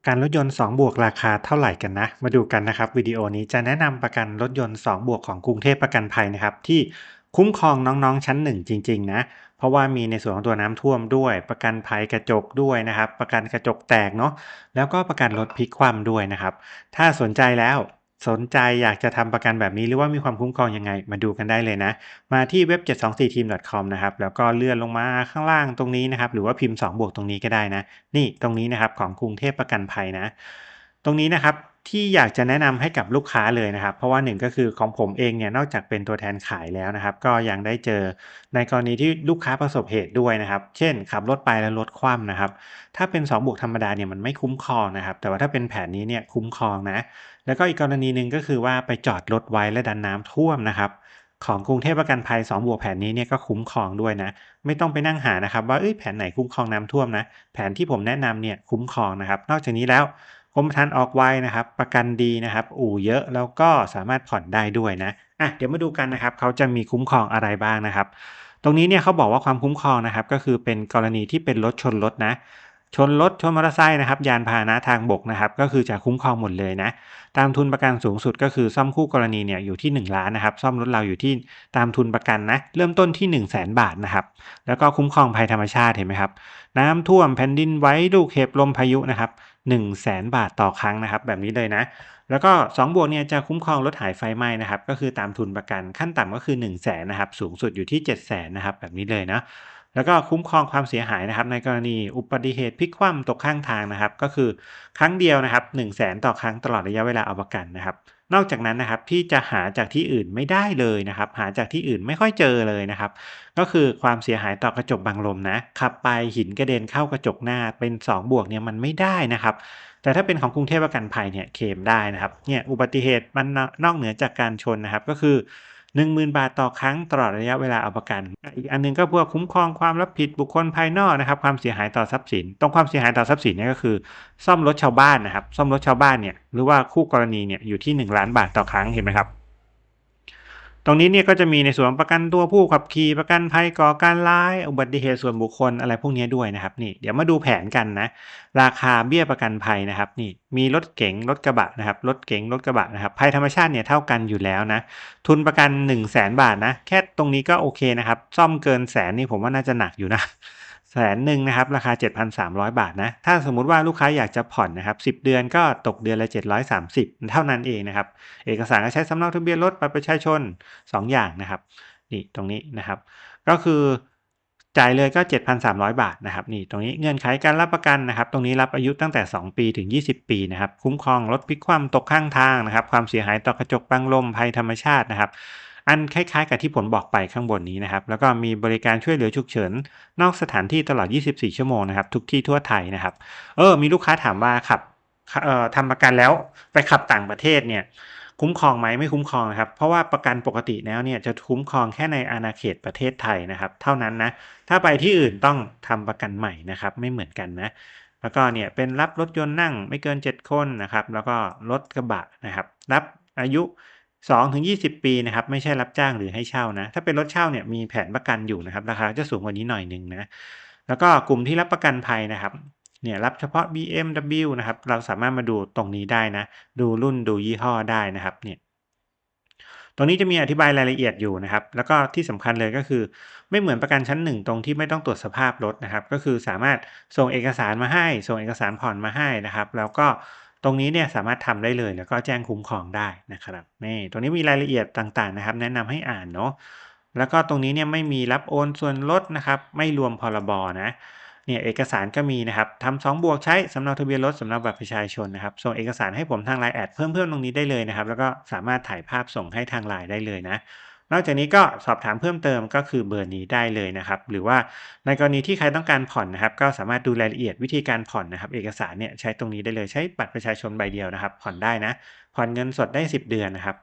ประกันรถยนต์2บวกราคาเท่าไหร่กันนะ มาดูกันนะครับวิดีโอนี้จะแนะนำประกันรถยนต์2บวกของกรุงเทพประกันภัยนะครับที่คุ้มครองน้องๆชั้น 1 จริง ๆ นะ เพราะว่ามีในส่วนของตัวน้ำท่วมด้วย ประกันภัยกระจกด้วยนะครับ ประกันกระจกแตกเนาะแล้วก็ประกันรถพลิกคว่ำด้วยนะครับ ถ้าสนใจแล้ว สนใจอยากจะทำประกันแบบนี้หรือว่ามีความคุ้มครองยังไง มาดูกันได้เลยนะ มาที่เว็บ 724team.com นะครับ แล้วก็เลื่อนลงมาข้างล่างตรงนี้นะครับ หรือว่าพิมพ์ 2 บวกตรงนี้ก็ได้นะ นี่ตรงนี้นะครับของกรุงเทพประกันภัยนะ ตรงนี้นะครับ ที่อยากจะแนะนำให้กับลูกค้าเลยนะครับ เพราะว่าหนึ่งก็คือของผมเองเนี่ยนอกจากเป็นตัวแทนขายแล้วนะครับ ก็ยังได้เจอในกรณีที่ลูกค้าประสบเหตุด้วยนะครับ เช่น ขับรถไปแล้วรถคว่ำนะครับ ถ้าเป็น2บวกธรรมดาเนี่ยมันไม่คุ้มครองนะครับ แต่ว่าถ้าเป็นแผนนี้เนี่ยคุ้มครองนะ แล้วก็อีกกรณีหนึ่งก็คือว่าไปจอดรถไว้และดันน้ำท่วมนะครับของกรุงเทพประกันภัย2บวกแผนนี้เนี่ยก็คุ้มครองด้วยนะ ไม่ต้องไปนั่งหานะครับว่าเอ้ยแผนไหนคุ้มครองน้ำท่วมนะ แผนที่ผมแนะนำเนี่ยคุ้มครองนะครับ นอกจากนี้แล้ว กรมธรรม์ออกไวนะครับ ประกันดีนะครับ อู่เยอะแล้วก็สามารถผ่อนได้ด้วยนะอะเดี๋ยวมาดูกันนะครับเขาจะมีคุ้มครองอะไรบ้างนะครับ ตรงนี้เนี่ยเขาบอกว่าความคุ้มครองนะครับ ก็คือเป็นกรณีที่เป็นรถชนรถนะ ชนรถชนมอเตอร์ไซค์นะครับยานพาหนะทางบกนะครับก็คือจะคุ้มครองหมดเลยนะตามทุนประกันสูงสุดก็คือซ่อมคู่กรณีเนี่ยอยู่ที่ 1 ล้านนะครับซ่อมรถเราอยู่ที่ตามทุนประกันนะเริ่มต้นที่ 1 0 0 0 0แบาทนะครับแล้วก็คุ้มครองภัยธรรมชาติเห็นไหมครับน้ำท่วมแผ่นดินไหว้ลูกเห็บลมพายุนะครับ1 0 0 0 0แบาทต่อครั้งนะครับแบบนี้เลยนะแล้วก็2บวกเนี่ยจะคุ้มครองรถหายไฟไหม้นะครับก็คือตามทุนประกันขั้นต่ำก็คือ 1 0 0 0 0แสนนะครับสูงสุดอยู่ที่ 7 0 0 0 0นะครับแบบนี้เลยนะ แล้วก็คุ้มครองความเสียหายนะครับ ในกรณีอุบัติเหตุพลิกคว่ำตกข้างทางนะครับ ก็คือครั้งเดียวนะครับ1 0 0 0 0แสนต่อครั้งตลอดระยะเวลาเอาประกันนะครับ นอกจากนั้นนะครับที่จะหาจากที่อื่นไม่ได้เลยนะครับ หาจากที่อื่นไม่ค่อยเจอเลยนะครับ ก็คือความเสียหายต่อกระจกบังลมนะขับไปหินกระเด็นเข้ากระจกหน้าเป็น 2 บวกเนี่ยมันไม่ได้นะครับแต่ถ้าเป็นของกรุงเทพประกันภัยเนี่ยเคลมได้นะครับเนี่ยอุบัติเหตุมันนอกเหนือจากการชนนะครับก็คือ 10,000 บาทต่อครั้งตลอดระยะเวลาเอาประกัน อีกอันนึงก็พวกคุ้มครองความรับผิดบุคคลภายนอกนะครับความเสียหายต่อทรัพย์สิน ตรงความเสียหายต่อทรัพย์สินเนี่ยก็คือ ซ่อมรถชาวบ้านนะครับซ่อมรถชาวบ้านเนี่ยหรือว่าคู่กรณีเนี่ยอยู่ที่ 1 ล้านบาทต่อครั้งเห็นไหมครับ รงนี้เนี่ยก็จะมีในส่วนประกันตัวผู้ขับขี่ประกันภัยก่อการร้ายอุบัติเหตุส่วนบุคคลอะไรพวกนี้ด้วยนะครับนี่เดี๋ยวมาดูแผนกันนะราคาเบี้ยประกันภัยนะครับนี่มีรถเก๋งรถกระบะนะครับรถเก๋งรถกระบะนะครับภัยธรรมชาติเนี่ยเท่ากันอยู่แล้วนะทุนประกัน 1 0 0 0 0แบาทนะแค่ตรงนี้ก็โอเคนะครับซ่อมเกินแสนนี่ผมว่าน่าจะหนักอยู่นะ แสนหนึ่งนะครับราคา 7,300 บาทนะถ้าสมมุติว่าลูกค้าอยากจะผ่อนนะครับ10 เดือนก็ตกเดือนละ 730 เท่านั้นเองนะครับเอกสารก็ใช้สำเนาทะเบียนรถบัตรประชาชน 2 อย่างนะครับนี่ตรงนี้นะครับ ก็คือจ่ายเลยก็ 7,300 บาทนะครับนี่ตรงนี้เงื่อนไขการรับประกันนะครับ ตรงนี้รับอายุตั้งแต่ 2 ปีถึง 20 ปีนะครับคุ้มครองรถพลิกคว่ำตกข้างทางนะครับความเสียหายต่อกระจกบังลมภัยธรรมชาตินะครับ อันคล้ายๆ กับที่ผมบอกไปข้างบนนี้นะครับ แล้วก็มีบริการช่วยเหลือฉุกเฉิน นอกสถานที่ตลอด 24 ชั่วโมงนะครับ ทุกที่ทั่วไทยนะครับ เออ มีลูกค้าถามว่าขับเอ่อทำประกันแล้วไปขับต่างประเทศเนี่ยคุ้มครองไหมไม่คุ้มครองนะครับ เพราะว่าประกันปกติแล้วเนี่ยจะคุ้มครองแค่ในอาณาเขตประเทศไทยนะครับ เท่านั้นนะถ้าไปที่อื่นต้องทำประกันใหม่นะครับ ไม่เหมือนกันนะแล้วก็เนี่ยเป็นรับรถยนต์นั่งไม่เกิน 7 คนนะครับ แล้วก็รถกระบะนะครับ รับอายุ 2ถึง20 ปีนะครับไม่ใช่รับจ้างหรือให้เช่านะ ถ้าเป็นรถเช่าเนี่ยมีแผนประกันอยู่นะครับ ราคาจะสูงกว่านี้หน่อยหนึ่งนะ แล้วก็กลุ่มที่รับประกันภัยนะครับเนี่ยรับเฉพาะ BMW นะครับ เราสามารถมาดูตรงนี้ได้นะ ดูรุ่นดูยี่ห้อได้นะครับเนี่ยตรงนี้จะมีอธิบายรายละเอียดอยู่นะครับ แล้วก็ที่สำคัญเลยก็คือ ไม่เหมือนประกันชั้น1ตรงที่ไม่ต้องตรวจสภาพรถนะครับ ก็คือสามารถส่งเอกสารมาให้ ส่งเอกสารผ่อนมาให้นะครับ แล้วก็ ตรงนี้เนี่ยสามารถทำได้เลยแล้วก็แจ้งคุ้มครองได้นะครับนี่ตรงนี้มีรายละเอียดต่างๆนะครับ แนะนำให้อ่านเนาะแล้วก็ตรงนี้เนี่ยไม่มีรับโอนส่วนลดนะครับ ไม่รวมพรบนะเนี่ยเอกสารก็มีนะครับทำสองบวกใช้สำเนาทะเบียนรถสำเนาบัตรประชาชนนะครับส่งเอกสารให้ผมทางไลน์แอดเพิ่มเพิ่มตรงนี้ได้เลยนะครับ แล้วก็สามารถถ่ายภาพส่งให้ทางไลน์ได้เลยนะ นอกจากนี้ก็สอบถามเพิ่มเติมก็คือเบอร์นี้ได้เลยนะครับ หรือว่าในกรณีที่ใครต้องการผ่อนนะครับ ก็สามารถดูรายละเอียดวิธีการผ่อนนะครับ เอกสารเนี่ยใช้ตรงนี้ได้เลยใช้บัตรประชาชนใบเดียวนะครับ ผ่อนได้นะผ่อนเงินสดได้ 10 เดือนนะครับ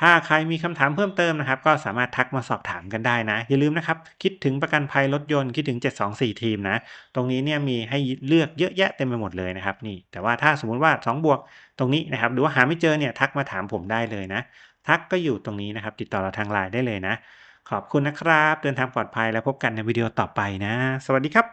ถ้าใครมีคำถามเพิ่มเติมนะครับ ก็สามารถทักมาสอบถามกันได้นะ อย่าลืมนะครับ คิดถึงประกันภัยรถยนต์คิดถึง 724 ทีมนะ ตรงนี้เนี่ยมีให้เลือกเยอะแยะเต็มไปหมดเลยนะครับนี่ แต่ว่าถ้าสมมุติว่า 2 บวกตรงนี้นะครับหรือว่าหาไม่เจอเนี่ยทักมาถามผมได้เลยนะ ทักก็อยู่ตรงนี้นะครับ ติดต่อเราทางไลน์ได้เลยนะ ขอบคุณนะครับ เดินทางปลอดภัยแล้วพบกันในวิดีโอต่อไปนะ สวัสดีครับ